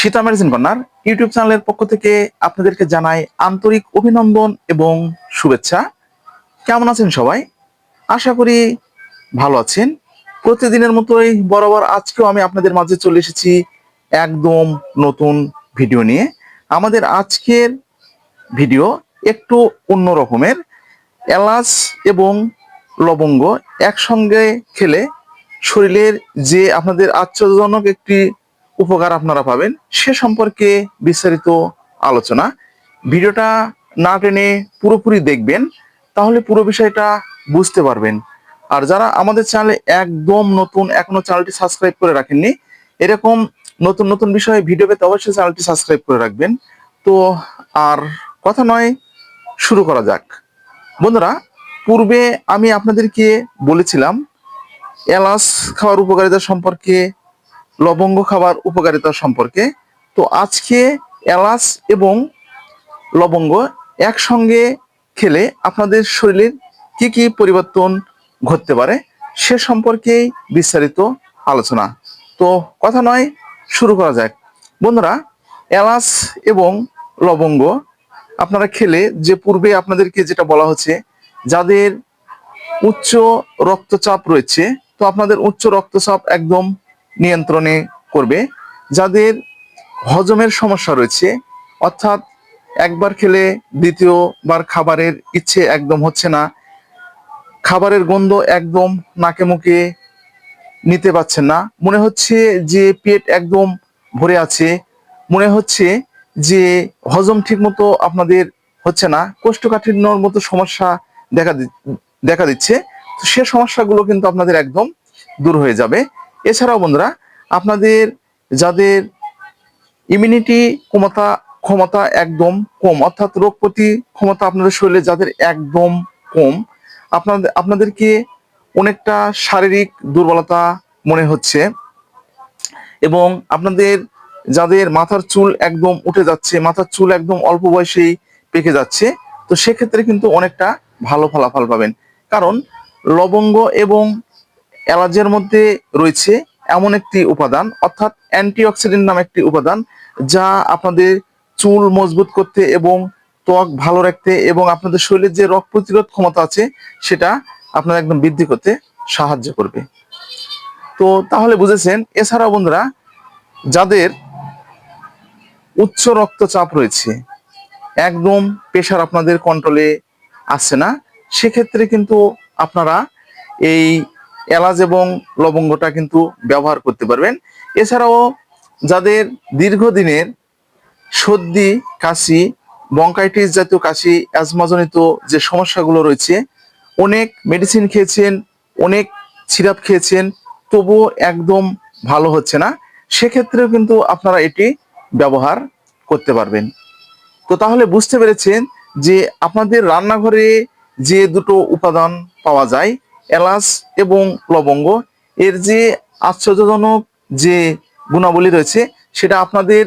Sita medicine corner, YouTube চ্যানেলের পক্ষ থেকে আপনাদেরকে জানাই আন্তরিক অভিনন্দন এবং শুভেচ্ছা। কেমন আছেন সবাই? আশা করি ভালো আছেন। প্রতিদিনের মতোই বরাবর আজকেও আমি আপনাদের মাঝে চলে এসেছি একদম নতুন ভিডিও নিয়ে। আমাদের আজকের ভিডিও একটু অন্য রকমের, এলাচ এবং লবঙ্গ একসঙ্গে খেলে শরীরের যে আপনাদের আশ্চর্যজনক একটি উপকার আপনারা পাবেন। সে সম্পর্কে বিস্তারিত আলোচনা। ভিডিওটা না টেনে পুরোপুরি দেখবেন, তাহলে পুরো বিষয়টা বুঝতে পারবেন। আর যারা আমাদের চ্যানেলে একদম নতুন, এখনও চ্যানেলটি সাবস্ক্রাইব করে রাখেননি, এরকম নতুন নতুন বিষয়ে ভিডিও পেতে অবশ্যই চ্যানেলটি সাবস্ক্রাইব করে রাখবেন। তো আর কথা নয়, শুরু করা যাক। বন্ধুরা, পূর্বে আমি আপনাদেরকে বলেছিলাম, এলাচ খাওয়ার উপকারিতা সম্পর্কে লবঙ্গ খাবার উপকারিতা সম্পর্কে। তো আজকে এলাচ এবং লবঙ্গ একসঙ্গে খেলে আপনাদের শরীরের কি কি পরিবর্তন ঘটতে পারে সে সম্পর্কেই বিস্তারিত আলোচনা। তো কথা নয়, শুরু করা যাক। বন্ধুরা, এলাচ এবং লবঙ্গ আপনারা খেলে যে পূর্বে আপনাদেরকে যেটা বলা হচ্ছে, যাদের উচ্চ রক্তচাপ রয়েছে, তো আপনাদের উচ্চ রক্তচাপ একদম নিয়ন্ত্রণে করবে, যাদের হজমের সমস্যা রয়েছে, অর্থাৎ একবার খেলে দ্বিতীয়বার খাবারের ইচ্ছে একদম হচ্ছে না, খাবারের গন্ধ একদম নাকে মুখে নিতে পারছেন না, মনে হচ্ছে যে পেট একদম ভরে আছে, মনে হচ্ছে যে হজম ঠিক মতো আপনাদের হচ্ছে না, কোষ্ঠকাঠিন্যর মতো সমস্যা দেখা দেখা দিচ্ছে সে সমস্যাগুলো কিন্তু আপনাদের একদম দূর হয়ে যাবে। এছাড়াও বন্ধুরা, আপনাদের যাদের ইমিউনিটি ক্ষমতা ক্ষমতা একদম কম, অর্থাৎ রোগ প্রতি ক্ষমতা আপনাদের শরীরে যাদের একদম কম, আপনাদের, আপনাদেরকে অনেকটা শারীরিক দুর্বলতা মনে হচ্ছে এবং আপনাদের যাদের মাথার চুল একদম উঠে যাচ্ছে, মাথার চুল একদম অল্প বয়সেই পেকে যাচ্ছে, তো সেক্ষেত্রে কিন্তু অনেকটা ভালো ফলাফল পাবেন। কারণ লবঙ্গ এবং এলাচের মধ্যে রয়েছে এমন একটি উপাদান, অর্থাৎ অ্যান্টিঅক্সিডেন্ট নামে একটি উপাদান, যা আপনাদের চুল মজবুত করতে এবং ত্বক ভালো রাখতে এবং আপনাদের শরীরের যে রোগ প্রতিরোধ ক্ষমতা আছে, সেটা আপনার একদম বৃদ্ধি করতে সাহায্য করবে। তো তাহলে বুঝেছেন, এছাড়াও বন্ধুরা, যাদের উচ্চ রক্তচাপ রয়েছে, একদম প্রেশার আপনাদের কন্ট্রোলে আসছে না, সেক্ষেত্রে কিন্তু আপনারা এই এলাচ এবং লবঙ্গটা কিন্তু ব্যবহার করতে পারবেন। এছাড়াও যাদের দীর্ঘদিনের সর্দি, কাশি বঙ্কাইটিস জাতীয় কাশি অ্যাজমাজনিত যে সমস্যাগুলো রয়েছে, অনেক মেডিসিন খেয়েছেন, অনেক সিরাপ খেয়েছেন, তবুও একদম ভালো হচ্ছে না। সেক্ষেত্রেও কিন্তু আপনারা এটি ব্যবহার করতে পারবেন। তো তাহলে বুঝতে পেরেছেন যে আপনাদের রান্নাঘরে যে দুটো উপাদান পাওয়া যায় এলাচ এবং লবঙ্গ। এর যে আশ্চর্যজনক যে গুণাবলী রয়েছে, সেটা আপনাদের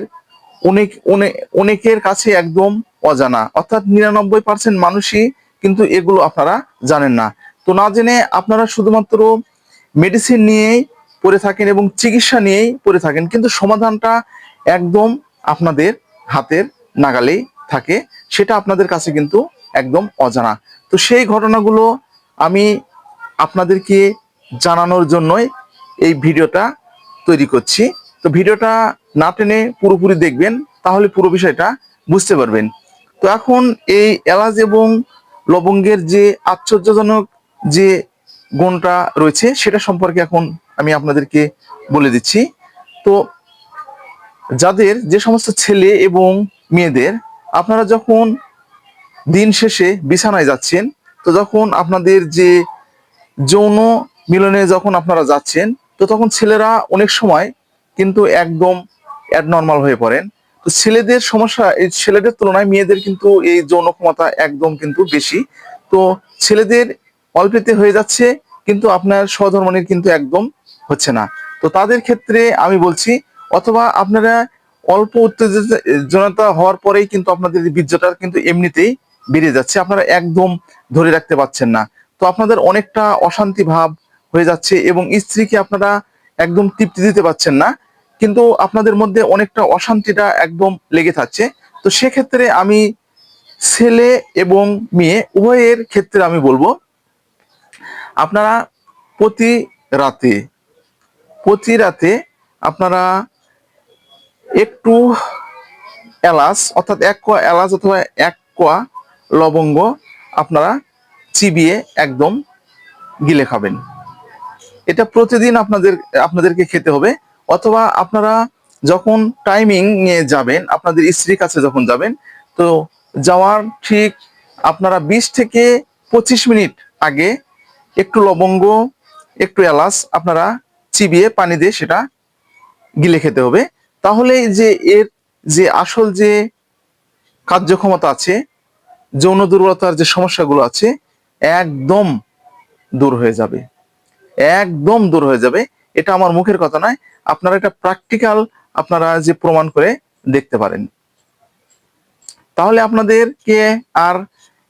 অনেক অনেক অনেকের কাছে একদম অজানা। অর্থাৎ নিরানব্বই পার্সেন্ট মানুষই কিন্তু এগুলো আপনারা জানেন না। তো না জেনে আপনারা শুধুমাত্র মেডিসিন নিয়েই পড়ে থাকেন এবং চিকিৎসা নিয়েই পড়ে থাকেন, কিন্তু সমাধানটা একদম আপনাদের হাতের নাগালেই থাকে, সেটা আপনাদের কাছে কিন্তু একদম অজানা। তো সেই ঘটনাগুলো আমি আপনাদেরকে জানানোর জন্যই এই ভিডিওটা তৈরি করছি। তো ভিডিওটা না টেনে পুরোপুরি দেখবেন, তাহলে পুরো বিষয়টা বুঝতে পারবেন। তো এখন এই এলাচ এবং লবঙ্গের যে আশ্চর্যজনক যে গুণটা রয়েছে, সেটা সম্পর্কে এখন আমি আপনাদেরকে বলে দিচ্ছি। তো যাদের যে সমস্ত ছেলে এবং মেয়েদের, আপনারা যখন দিন শেষে বিছানায় যাচ্ছেন, তো যখন আপনাদের যে যৌন মিলনে যখন আপনারা যাচ্ছেন, তো তখন ছেলেরা অনেক সময় কিন্তু একদম অ্যাডনর্মাল হয়ে পড়েন। তো ছেলেদের সমস্যা, এই ছেলেদের তুলনায় মেয়েদের কিন্তু এই যৌন ক্ষমতা একদম কিন্তু বেশি। তো ছেলেদের অল্পেতে হয়ে যাচ্ছে, কিন্তু আপনার সহধর্মণীর কিন্তু একদম হচ্ছে না। তো তাদের ক্ষেত্রে আমি বলছি, অথবা আপনারা অল্প উত্তেজনতা হওয়ার পরেই কিন্তু আপনাদের বীর্যটা কিন্তু এমনিতেই বেড়ে যাচ্ছে। আপনারা একদম ধরে রাখতে পারছেন না। তো আপনাদের অনেকটা অশান্তি ভাব হয়ে যাচ্ছে এবং স্ত্রীকে আপনারা একদম তৃপ্তি দিতে পারছেন না। কিন্তু আপনাদের মধ্যে অনেকটা অশান্তিটা একদম লেগে থাকছে। তো সেক্ষেত্রে আমি ছেলে এবং মেয়ে, উভয়ের ক্ষেত্রে আমি বলব, আপনারা প্রতি রাতে প্রতি রাতে আপনারা একটু এলাচ, অর্থাৎ এক কোয়া এলাচ অথবা এক কোয়া লবঙ্গ আপনারা চিবিয়ে একদম গিলে খাবেন। এটা প্রতিদিন আপনাদের, আপনাদেরকে খেতে হবে। অথবা আপনারা যখন টাইমিং নিয়ে যাবেন, আপনাদের স্ত্রীর কাছে যখন যাবেন, তো যাওয়ার ঠিক আপনারা বিশ থেকে পঁচিশ মিনিট আগে একটু লবঙ্গ, একটু এলাচ আপনারা চিবিয়ে পানি দিয়ে সেটা গিলে খেতে হবে। তাহলে যে এর যে আসল যে কার্যক্ষমতা আছে, যৌন দুর্বলতার যে সমস্যাগুলো আছে একদম দূর হয়ে যাবে। একদম দূর হয়ে যাবে। এটা আমার মুখের কথা নয়। আপনারা এটা প্র্যাকটিক্যাল আপনারা যে প্রমাণ করে দেখতে পারেন। তাহলে আপনাদেরকে আর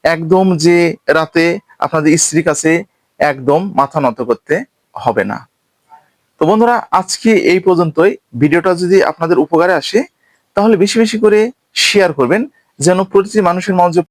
একদম যে রাতে আপনাদের স্ত্রীর কাছে একদম মাথা নত করতে হবে না। তো বন্ধুরা, আজকে এই পর্যন্তই। ভিডিওটা যদি আপনাদের উপকারে আসে, তাহলে বেশি বেশি করে শেয়ার করবেন, যেন প্রতিটি মানুষের মাঝে